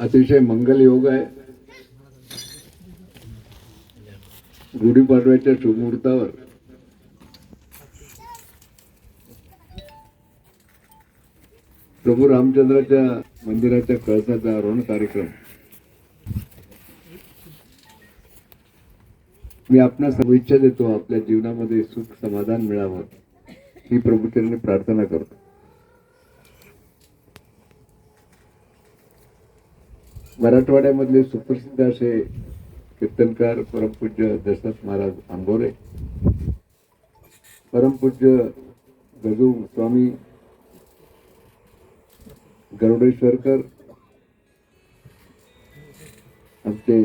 अतिशय मंगल योग आहे. गुढीपाडव्याच्या शुभमुहूर्तावर प्रभू रामचंद्राच्या मंदिराच्या कळसाचा आरोहण कार्यक्रम. मी आपणास शुभेच्छा देतो आपल्या जीवनामध्ये सुख समाधान मिळावं. ही प्रभूचरणी प्रार्थना करतो. मराठवाड्यामधले सुप्रसिद्ध असे कीर्तनकार परमपूज्य दशरथ महाराज आंबोरे परमपूज्य गजू स्वामी गरुडेश्वरकर आमचे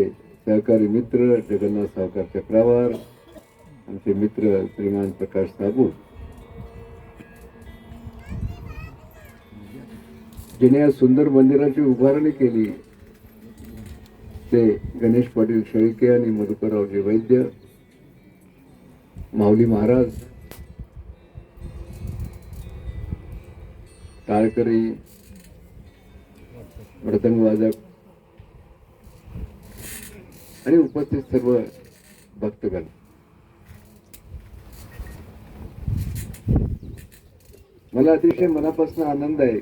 सहकारी मित्र जगन्नाथ सावकार चक्रावार आमचे मित्र श्रीमान प्रकाश साबू जिने या सुंदर मंदिराची उभारणी केली. ते गणेश पाटील शेळके आणि मधुकररावजी वैद्य. माऊली महाराज. टाळकरी मृदंगवादक आणि उपस्थित सर्व भक्तगण. मला अतिशय मनापासून आनंद आहे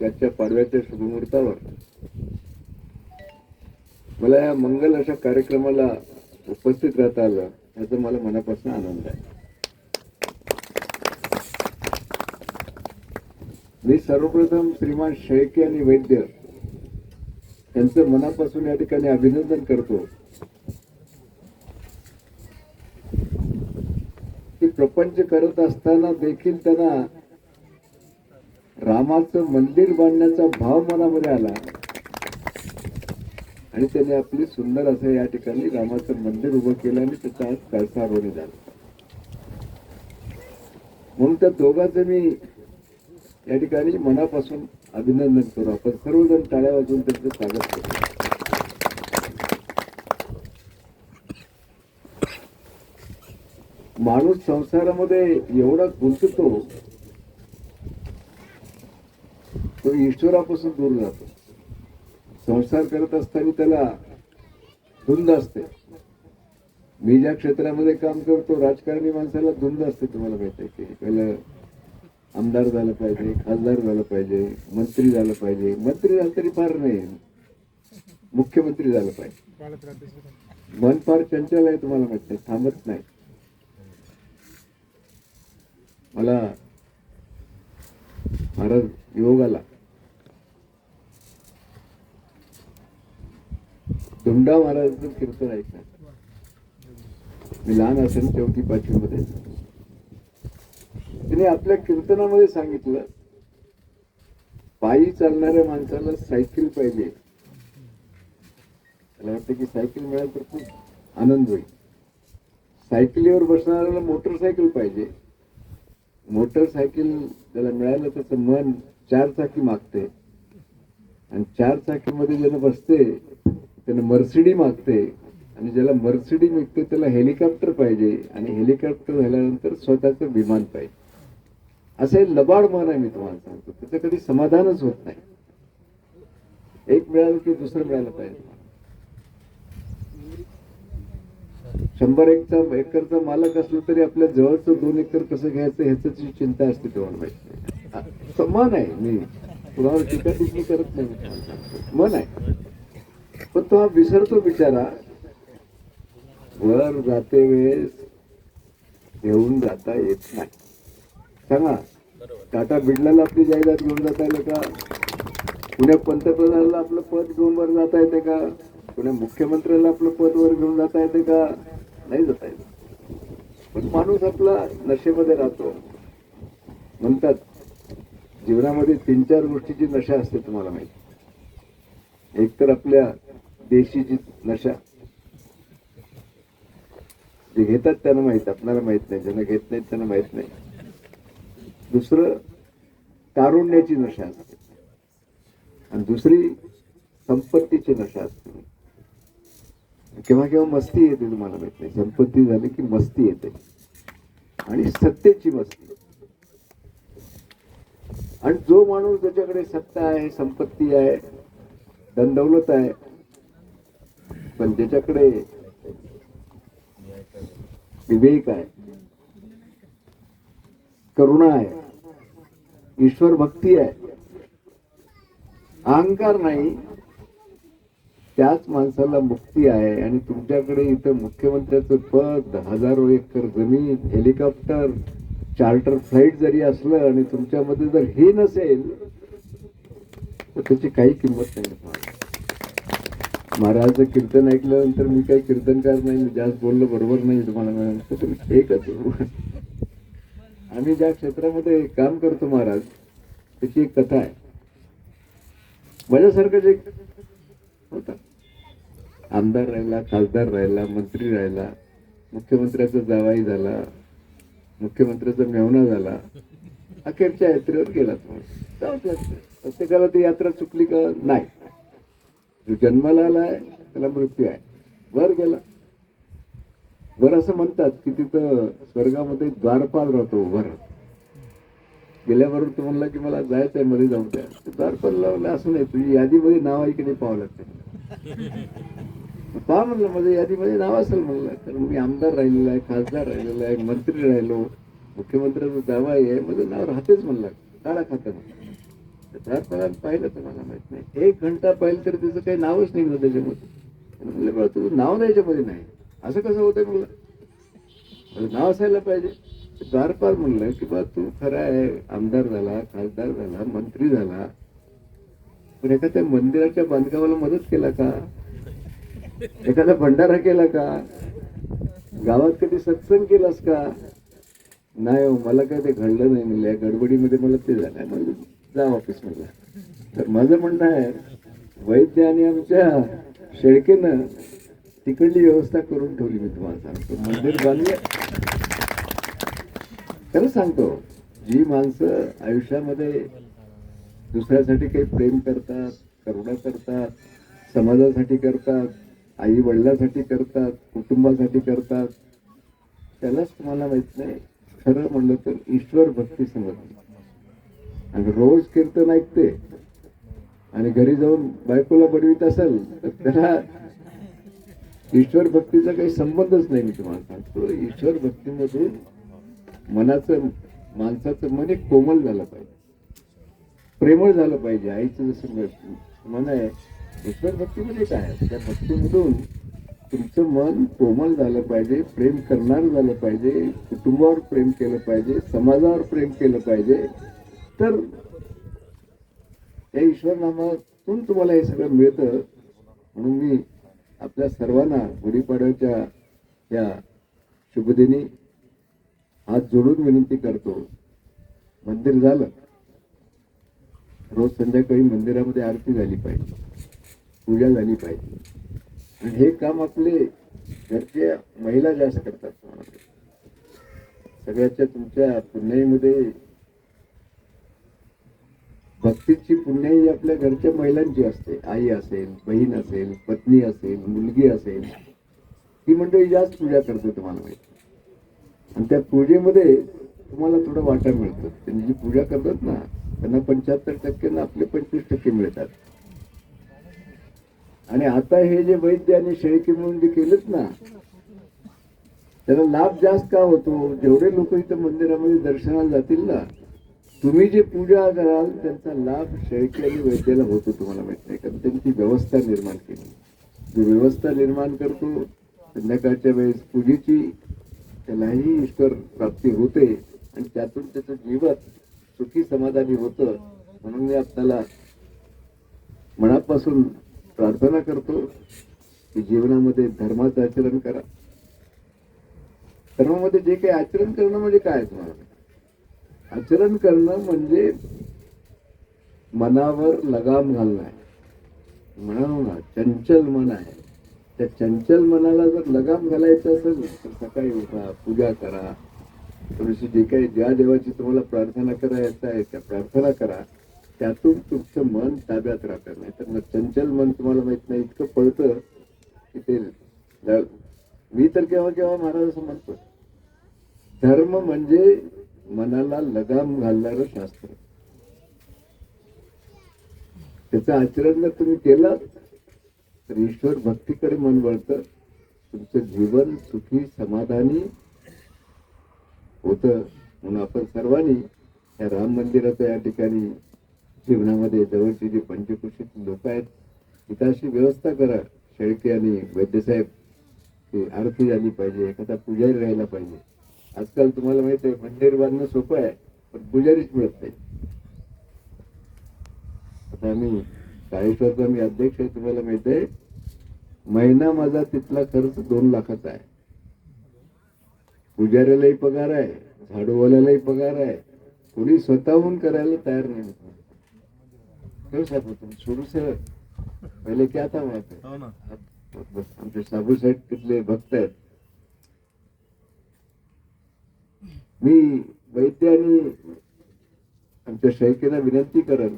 त्याच्या पाडव्याच्या शुभमुहूर्तावर. मला या मंगल अशा कार्यक्रमाला उपस्थित राहता आलं याचा मला मनापासून आनंद आहे. मी सर्वप्रथम श्रीमान शेळके आणि वैद्य त्यांचं मनापासून या ठिकाणी अभिनंदन करतो. की प्रपंच करत असताना देखील त्यांना रामाचं मंदिर बांधण्याचा भाव मनामध्ये आला. आणि त्याने आपली सुंदर असं या ठिकाणी रामाचं मंदिर उभं केलं आणि त्याचा आज कळसारोहणी झाला. म्हणून त्या दोघांचं मी या ठिकाणी मनापासून अभिनंदन करू. आपण सर्वजण टाळ्या वाजवून त्यांचं स्वागत करू. माणूस संसारामध्ये एवढा गुंततो तो ईश्वरापासून दूर जातो संसार करत असताना त्याला धुंद असते. मी ज्या क्षेत्रामध्ये काम करतो राजकारणी माणसाला धुंद असते तुम्हाला माहिती आहे की. पहिलं आमदार झालं पाहिजे खासदार झालं पाहिजे मंत्री झालं पाहिजे. मंत्री झालं तरी फार नाही. मुख्यमंत्री झालं पाहिजे. मन फार चंचल आहे तुम्हाला माहीत आहे. थांबत नाही. मला महाराज योग आला. धुंडा महाराजांचं कीर्तन ऐकणार. मी लहान असेल चौथी पाचवी मध्ये तिने आपल्या कीर्तनामध्ये सांगितलं पायी चालणाऱ्या माणसाला सायकल पाहिजे. मला वाटतं की सायकल मिळाली तर खूप आनंद होईल. सायकलीवर बसणाऱ्याला मोटरसायकल पाहिजे. मोटरसायकल ज्याला मिळालं त्याचं मन चार चाकी मागते. आणि चार चाकीमध्ये ज्याला बसते त्यानं मर्सिडी मागते आणि ज्याला मर्सिडी मिळते त्याला हेलिकॉप्टर पाहिजे आणि हेलिकॉप्टर झाल्यानंतर स्वतःचं विमान पाहिजे. असं हे लबाड मन आहे मी तुम्हाला सांगतो. त्याचं कधी समाधानच होत नाही. एक मिळालं की दुसरं मिळालं पाहिजे शंभर एकचा एकरचा मालक असलो तरी आपल्या जवळचं दोन एकर कसं घ्यायचं ह्याच चिंता असते तेव्हा माहिती समान आहे. मी कुणावर टीका टिप्पणी करत नाही मन आहे. पण तो हा विसरतो बिचारा. वर जाते वेळेस घेऊन जाता येत नाही. सांगा टाटा बिडलाला आपली जाहिरात घेऊन जाता येईल का? पुण्या पंतप्रधानाला आपलं पद घेऊन वर जाता येते का? पुण्या मुख्यमंत्र्याला आपलं पद वर घेऊन जाता येते का? नाही जाता येत. पण माणूस आपला नशेमध्ये राहतो. म्हणतात जीवनामध्ये तीन चार गोष्टीची नशा असते तुम्हाला माहिती. एक तर आपल्या देशीची नशा जे घेतात त्यांना माहीत आपल्याला माहीत नाही ज्यांना घेत नाहीत त्यांना माहीत नाही. दुसरं तारुण्याची नशा असते. आणि दुसरी संपत्तीची नशा असते. केव्हा केव्हा मस्ती येते तुम्हाला माहीत नाही. संपत्ती झाली की मस्ती येते. आणि सत्तेची मस्ती. आणि जो माणूस ज्याच्याकडे सत्ता आहे संपत्ती आहे दंडवलत आहे पण ज्याच्याकडे विवेक आहे करुणा आहे ईश्वर भक्ती आहे अहंकार नाही त्याच माणसाला मुक्ती आहे. आणि तुमच्याकडे इथं मुख्यमंत्र्याचं पद हजारो एकर जमीन हेलिकॉप्टर चार्टर फ्लाईट जरी असलं आणि तुमच्यामध्ये जर हे नसेल तर त्याची काही किंमत नाही. महाराजचं कीर्तन ऐकल्यानंतर मी काही कीर्तनकार नाही मी जास्त बोललो बरोबर नाही तुम्हाला म्हणून. एकच आम्ही ज्या क्षेत्रामध्ये काम करतो महाराज त्याची एक कथा आहे. माझ्यासारखं जे होता. आमदार राहिला खासदार राहिला मंत्री राहिला मुख्यमंत्र्याचा जावाई झाला मुख्यमंत्र्याचा मेवणा झाला अखेरच्या यात्रेवर गेला तो जाऊच लागतं प्रत्येकाला ती यात्रा चुकली का? नाही. जो जन्माला आलाय त्याला मृत्यू आहे. वर गेला. वर असं म्हणतात की तिथं स्वर्गामध्ये द्वारपाल राहतो वर. गेल्याबरोबर तो म्हणला की मला जायचं आहे मध्ये जाऊन द्या. द्वारपाल लावलं असं नाही. तुझी यादीमध्ये नाव आहे की नाही पाहावं लागते? पहा म्हणलं माझ्या यादीमध्ये नाव असेल म्हणलं. तर मी आमदार राहिलेला आहे खासदार राहिलेला आहे मंत्री राहिलो. मुख्यमंत्र्याचं दावा आहे माझं नाव राहतेच म्हणलं. काळा खातं द्वारपालानं पाहिलं तर मला माहीत नाही एक घंटा पाहिलं तर त्याचं काही नावच निघलं त्याच्यामध्ये म्हणलं बा तुझं नाव नाही याच्यामध्ये नाही असं कसं होतंय म्हणलं नाव असायला पाहिजे. द्वारपाल म्हणलं की बा तू खरा आहे आमदार झाला खासदार झाला मंत्री झाला. पण एखाद्या मंदिराच्या बांधकामाला मदत केला का? एखादा भंडारा केला का गावात कधी सत्संग केलास का नाही हो, मला काय ते घडलं नाही म्हणलं या गडबडीमध्ये मला ते झालं. म्हणलं जा ऑफिसमध्ये तर माझं म्हणणं आहे वैद्य आणि आमच्या शेळकेनं तिकडली व्यवस्था करून ठेवली मी तुम्हाला सांगतो. मंदिर बांधले. खरं सांगतो जी माणसं आयुष्यामध्ये दुसऱ्यासाठी काही प्रेम करतात करुणा करतात समाजासाठी करतात आई वडिलांसाठी करतात कुटुंबासाठी करतात त्यालाच तुम्हाला माहीत नाही. खरं म्हणलं तर ईश्वर भक्ती समजली आणि रोज कीर्तन ऐकते. आणि घरी जाऊन बायकोला बडवीत असेल तर त्याला ईश्वर भक्तीचा काही संबंधच नाही मी तुम्हाला सांगतो. ईश्वर भक्तीमधून मनाचं माणसाचं मन एक कोमल झालं पाहिजे. प्रेमळ झालं पाहिजे. आईचं जसं मन आहे ईश्वर भक्तीमध्ये म्हणजे काय? आहे त्या भक्तीमधून तुमचं मन कोमल झालं पाहिजे प्रेम करणार झालं पाहिजे कुटुंबावर प्रेम केलं पाहिजे समाजावर प्रेम केलं पाहिजे. तर त्या ईश्वर नामातून तुम्हाला हे सगळं मिळतं. म्हणून मी आपल्या सर्वांना गुढीपाडव्याच्या या शुभदिनी हात जोडून विनंती करतो. मंदिर झालं. रोज संध्याकाळी मंदिरामध्ये आरती झाली पाहिजे. पूजा झाली पाहिजे. आणि हे काम आपले घरचे महिला जास्त करतात. सगळ्याच्या तुमच्या पुण्याईमध्ये भक्तीची पुण्याई आपल्या घरच्या महिलांची असते. आई असेल बहीण असेल पत्नी असेल मुलगी असेल. ती मंडळी जास्त पूजा करते तुम्हाला माहिती आणि त्या पूजेमध्ये तुम्हाला थोडं वाटा मिळतं. त्यांनी जी पूजा करतात ना त्यांना पंच्याहत्तर टक्के ना आपले पंचवीस टक्के मिळतात. आणि आता हे जे वैद्य आणि शेळकी म्हणून जे केलेत ना त्याला लाभ जास्त का होतो? जेवढे लोक इथं मंदिरामध्ये दर्शनाला जातील ना तुम्ही जे पूजा कराल त्यांचा लाभ शेळके आणि वैद्याला होतो तुम्हाला माहीत नाही. कारण त्यांची व्यवस्था निर्माण केली. जो व्यवस्था निर्माण करतो संध्याकाळच्या वेळेस पूजेची त्यालाही ईश्वर प्राप्ती होते आणि त्यातून त्याचं जीवन सुखी समाधानी होतं. म्हणून मी आपल्याला मनापासून प्रार्थना करतो की जीवनामध्ये धर्माचं आचरण करा. धर्मामध्ये जे काही आचरण करणं म्हणजे काय तुम्हाला? आचरण करणं म्हणजे मनावर लगाम घालणं आहे. म्हणालो ना चंचल मन आहे. त्या चंचल मनाला जर लगाम घालायचं असेल तर सकाळी उठा पूजा करा. थोडीशी जे काही ज्या देवाची तुम्हाला प्रार्थना करायचं आहे त्या प्रार्थना करा. त्यातून तुमचं मन ताब्यात राहतं. नाही तर मग चंचल मन तुम्हाला माहीत नाही इतकं पळतं की ते मी तर केव्हा केव्हा महाराज असं म्हणतो धर्म म्हणजे मनाला लगाम घालणार शास्त्र. त्याचं आचरण जर तुम्ही केलं तर ईश्वर भक्तीकडे मन वळतं. तुमचं जीवन सुखी समाधानी होतं म्हणून आपण सर्वांनी या राम मंदिराचं या ठिकाणी जीवनामध्ये जवळची जी पंचकृषीत लोक आहेत हिताशी व्यवस्था करा. शेळके आणि वैद्यसाहेब की आरती झाली पाहिजे एखादा पुजारी राहायला पाहिजे. आजकाल तुम्हाला माहीत आहे मंदिर बांधणं सोपं आहे पण पुजारीच मिळत नाही. आता आम्ही चाळीसवरचा मी अध्यक्ष आहे तुम्हाला माहीत आहे महिना माझा तिथला खर्च दोन लाखाचा आहे. पुजाऱ्यालाही पगार आहे झाडूवाल्यालाही पगार आहे कोणी स्वतःहून करायला तयार नाही साहब तुम शुरू से पहले क्या था वहाँ पे हो ना. बस आमचे साबू साहेब तिथले भक्त आहेत. मी वैद्य आणि आमच्या शैकेला विनंती करेन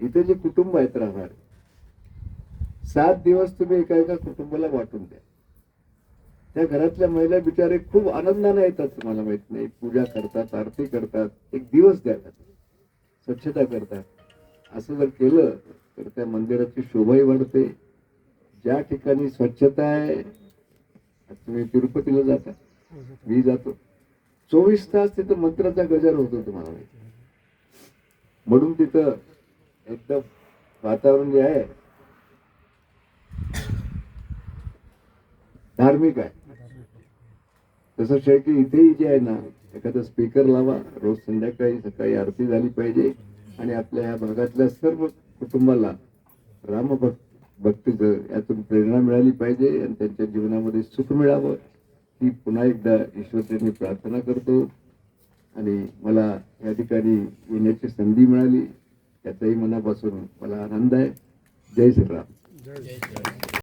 इथे जे कुटुंब आहेत राहणार सात दिवस तुम्ही एका एका कुटुंबाला वाटून द्या. त्या घरातल्या महिला बिचारे खूप आनंदाने येतात तुम्हाला माहीत नाही पूजा करतात आरती करतात एक दिवस द्या स्वच्छता करतात. असं जर केलं तर त्या मंदिराची शोभाही वाढते. ज्या ठिकाणी स्वच्छता आहे तुम्ही तिरुपतीला जाता. मी जातो. चोवीस तास तिथं मंत्राचा गजर होतो तुम्हाला माहिती म्हणून तिथं एकदम वातावरण जे आहे धार्मिक आहे. तसं शेवटी की इथेही जे आहे ना एखादा स्पीकर लावा रोज संध्याकाळी सकाळी आरती झाली पाहिजे आणि आपल्या या भागातल्या सर्व कुटुंबाला रामभक्त भक्तीचं यातून प्रेरणा मिळाली पाहिजे आणि त्यांच्या जीवनामध्ये सुख मिळावं. ही पुन्हा एकदा ईश्वरतेने प्रार्थना करतो आणि मला या ठिकाणी येण्याची संधी मिळाली. त्याचाही मनापासून मला आनंद आहे. जय श्रीराम.